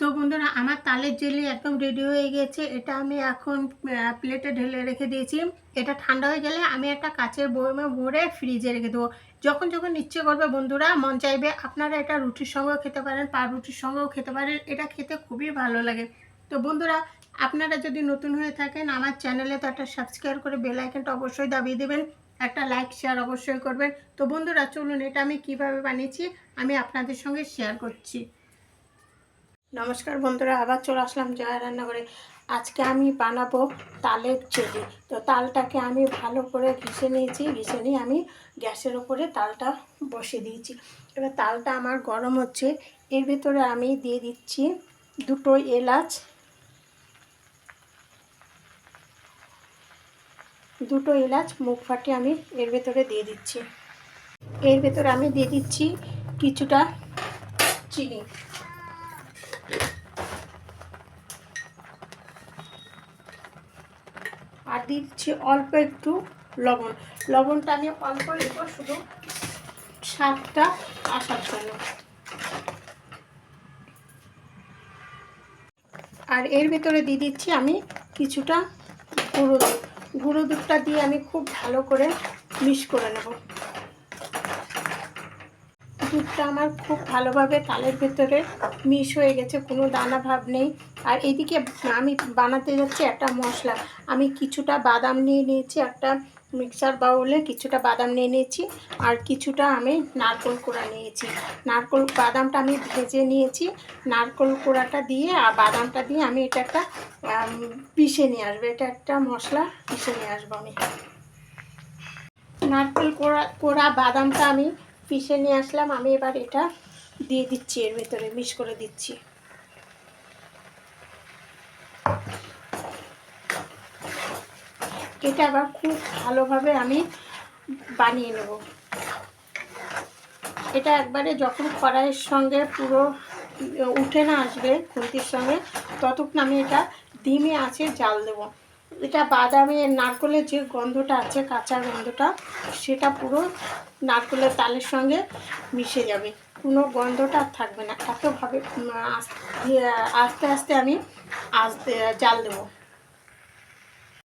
তো বন্ধুরা, আমার তালের জেলি একদম রেডি হয়ে গেছে। এটা আমি এখন প্লেটে ঢেলে রেখে দিয়েছি। এটা ঠান্ডা হয়ে গেলে আমি একটা কাচের বয়মে ভরে ফ্রিজে রেখে দেবো। যখন যখন ইচ্ছে করবে বন্ধুরা, মন চাইবে, আপনারা এটা রুটির সঙ্গেও খেতে পারেন পা রুটির সঙ্গেও খেতে পারেন। এটা খেতে খুবই ভালো লাগে। তো বন্ধুরা, আপনারা যদি নতুন হয়ে থাকেন, আমার চ্যানেলে তো একটা সাবস্ক্রাইব করে বেল অবশ্যই দাবিয়ে দেবেন। একটা লাইক শেয়ার অবশ্যই করবেন। তো বন্ধুরা, চলুন এটা আমি কীভাবে বানিয়েছি, আমি আপনাদের সঙ্গে শেয়ার করছি। নমস্কার বন্ধুরা, আবার চলে আসলাম জয়া রান্নাঘরে। আজকে আমি বানাবো তালের চেলি তো তালটাকে আমি ভালো করে ঘিষে নিয়েছি, ঘিষে নিয়ে আমি গ্যাসের ওপরে তালটা বসিয়ে দিয়েছি। এবার তালটা আমার গরম হচ্ছে। এর ভিতরে আমি দিয়ে দিচ্ছি দুটো এলাচ দুটো এলাচ মুখ ফাটিয়ে আমি এর ভেতরে দিয়ে দিচ্ছি। এর ভেতরে আমি দিয়ে দিচ্ছি কিছুটা চিনি। আর দিচ্ছি অল্প একটু লবণ। লবণটা আমি অল্প দেব শুধু স্বাদটা আসার জন্য। আর এর ভেতরে দিয়ে দিচ্ছি আমি কিছুটা গুঁড়ো দুধ। গুঁড়ো দুধটা দিয়ে আমি খুব ভালো করে মিক্স করে নেব। দুধটা আমার খুব ভালোভাবে তালের ভেতরে মিশ হয়ে গেছে, কোনো দানা ভাব নেই। আর এদিকে আমি বানাতে যাচ্ছি একটা মশলা। আমি কিছুটা বাদাম নিয়ে নিয়েছি, একটা মিক্সার বাউলে কিছুটা বাদাম নিয়ে নিয়েছি আর কিছুটা আমি নারকোল কোড়া নিয়েছি। নারকোল বাদামটা আমি ভেজে নিয়েছি। নারকোল কোড়াটা দিয়ে আর বাদামটা দিয়ে আমি এটা একটা পিষে নিয়ে আসব। এটা একটা মশলা পিষে নিয়ে আসব আমি। নারকেল কোড়া কোড়া বাদামটা আমি পিষে নিয়ে আসলাম, আমি এবার এটা দিয়ে দিচ্ছি, এর ভেতরে মিক্স করে দিচ্ছি। এটা আবার খুব ভালোভাবে আমি বানিয়ে নেব। এটা একবারে যখন কড়াইয়ের সঙ্গে পুরো উঠে না আসবে, খুন্তির সঙ্গে, ততক্ষণ আমি এটা ডিমে আছে জাল দেবো। এটা বাদামের নারকলের যে গন্ধটা আছে, কাঁচা গন্ধটা, সেটা পুরো নারকলের তালের সঙ্গে মিশে যাবে। কোনো গন্ধটা আর থাকবে না। এতভাবে আস্তে আস্তে আমি আস্তে, জাল দেবো।